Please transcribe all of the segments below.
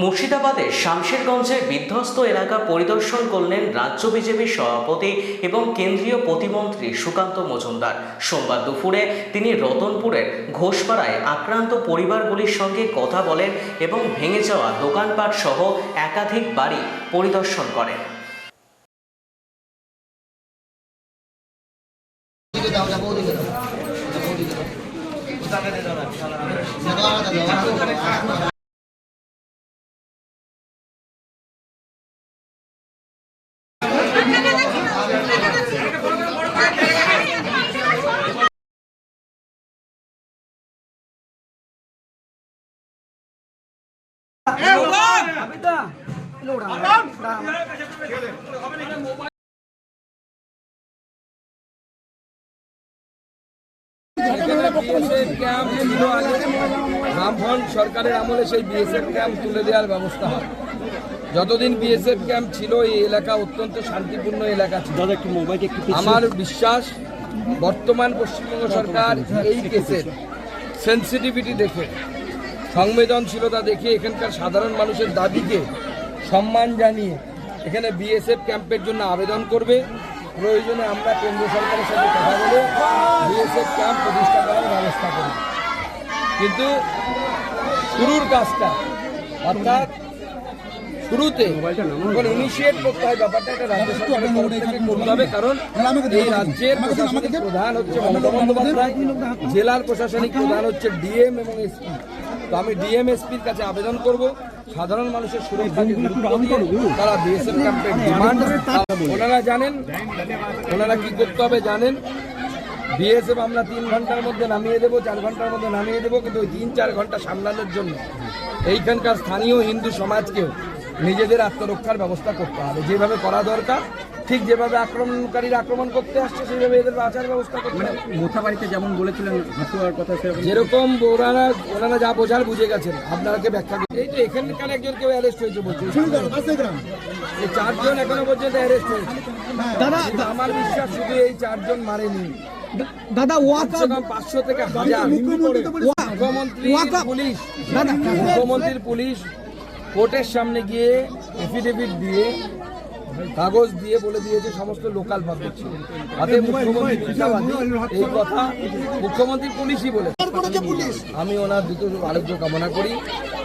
মুর্শিদাবাদের শামশেরগঞ্জের বিধ্বস্ত এলাকা পরিদর্শন করলেন রাজ্য বিজেপির সভাপতি এবং কেন্দ্রীয় প্রতিমন্ত্রী সুকান্ত মজুমদার। সোমবার দুপুরে তিনি রতনপুরের ঘোষপাড়ায় আক্রান্ত পরিবারগুলির সঙ্গে কথা বলেন এবং ভেঙে যাওয়া দোকানপাট সহ একাধিক বাড়ি পরিদর্শন করেন। বামফ্রন্ট সরকারের আমলে সেই বিএসএফ ক্যাম্প তুলে দেওয়ার ব্যবস্থা হয়। যতদিন বিএসএফ ক্যাম্প ছিল এই এলাকা অত্যন্ত শান্তিপূর্ণ এলাকা ছিল। আমার বিশ্বাস বর্তমান পশ্চিমবঙ্গ সরকার এই কেসের সেন্সিটিভিটি দেখে সংবেদনশীলতা দেখে এখানকার সাধারণ মানুষের দাবিকে সম্মান জানিয়ে এখানে বিএসএফ ক্যাম্পের জন্য আবেদন করবে। প্রয়োজনে আমরা কেন্দ্র সরকারের সাথে কথা বলে বিএসএফ ক্যাম্প প্রতিষ্ঠা করার ব্যবস্থা করব। কিন্তু শুরুর কাজটা অর্থাৎ শুরুতে ইনিশিয়েট করতে হয় ব্যাপারটা একটা রাজ্য সরকারের করতে হবে কারণ এই রাজ্যের প্রশাসনিক প্রধান হচ্ছে মমতা বন্দ্যোপাধ্যায় জেলার প্রশাসনিক প্রধান হচ্ছে ডিএম এবং এসপি। তো আমি ডিএম এসপির কাছে আবেদন করব। সাধারণ মানুষের সুরক্ষাকে গুরুত্ব দিয়ে তারা বিএসএফ ক্যাম্পের ডিমান্ড ওনারা জানেন ওনারা কি করতে হবে জানেন? বিএসএফ আমরা তিন ঘণ্টার মধ্যে নামিয়ে দেবো চার ঘণ্টার মধ্যে নামিয়ে দেবো কিন্তু ওই তিন চার ঘণ্টা সামলানোর জন্য এইখানকার স্থানীয় হিন্দু সমাজকেও নিজেদের আত্মরক্ষার ব্যবস্থা করতে হবে। যেভাবে করা দরকার ঠিক যেভাবে আক্রমণকারীরা আক্রমণ করতে আসছে সেইভাবে এদের বাঁচার ব্যবস্থা করতে হবে। মোথা বাড়িতে যেমন বলেছিলেন কথা যেরকম ওনারা ওনারা যা বোঝার বুঝে গেছেন আপনাকে ব্যাখ্যা করুন। এই তো এখানকার একজন কেউ অ্যারেস্ট হয়েছে বলছে। এই চারজন এখনও পর্যন্ত অ্যারেস্ট হয়েছে। দাদা আমার বিশ্বাস শুধু এই চারজন মারেনি। দাদা ওয়াক পাঁচশো থেকে হাজার মুখ্যমন্ত্রী পুলিশ। মুখ্যমন্ত্রীর পুলিশ কোর্টের সামনে গিয়ে এফিডেভিট দিয়ে কাগজ দিয়ে বলে দিয়েছে সমস্ত লোকাল পাবলিক মুখ্যমন্ত্রী এই কথা মুখ্যমন্ত্রী পুলিশই বলে আমি ওনার দ্রুত আরোগ্য কামনা করি।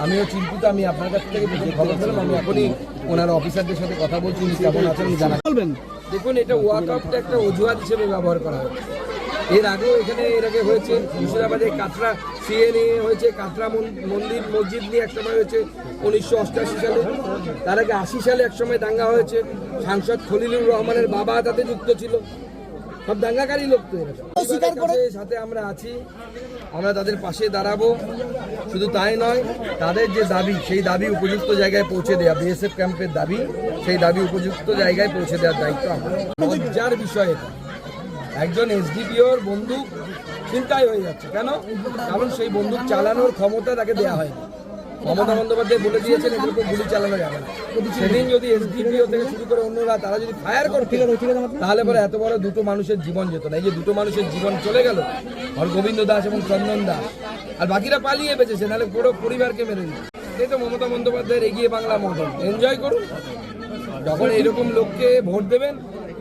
আমিও চিন্তিত আমি আপনার কাছ থেকে বেশি খবর পেলাম। আমি এখনই ওনার অফিসারদের সাথে কথা বলছি উনি কেমন আছেন জানা বলবেন। দেখুন এটা ওয়াকআপটা একটা অজুহাত হিসেবে ব্যবহার করা হয় এর আগেও এখানে এর আগে হয়েছে মুর্শিদাবাদে কাটরা নিয়ে হয়েছে মন- মন্দির মসজিদ নিয়ে একসময় হয়েছে উনিশশো অষ্টাশি সালে। তার আগে আশি সালে একসময় দাঙ্গা হয়েছে। সাংসদ খলিলুর রহমানের বাবা তাতে যুক্ত ছিল। সব দাঙ্গাকারী লোক তো এরা। সাথে আমরা আছি। আমরা তাদের পাশে দাঁড়াবো। শুধু তাই নয় তাদের যে দাবি সেই দাবি উপযুক্ত জায়গায় পৌঁছে দেওয়া বিএসএফ ক্যাম্পের দাবি সেই দাবি উপযুক্ত জায়গায় পৌঁছে দেওয়ার দায়িত্ব আমার। লজ্জার বিষয় এটা। একজন এসডিপিওর বন্দুক চিন্তাই হয়ে যাচ্ছে। কেন? কারণ সেই বন্দুক চালানোর ক্ষমতা তাকে দেওয়া হয়নি। মমতা বন্দ্যোপাধ্যায় বলে দিয়েছেন এদের উপর গুলি চালানো যাবে না। সেদিন যদি এসডিপিও থেকে শুরু করে অন্যরা, তারা যদি ফায়ার করতে, তাহলে পরে এত বড় দুটো মানুষের জীবন যেত না। এই যে দুটো মানুষের জীবন চলে গেল, হরগোবিন্দ দাস এবং চন্দন দাস, আর বাকিরা পালিয়ে বেঁচেছে, নাহলে পুরো পরিবারকে মেরে দিত। এই তো মমতা বন্দ্যোপাধ্যায়ের এগিয়ে বাংলা মডেল এনজয় করুন। যখন এরকম লোককে ভোট দেবেন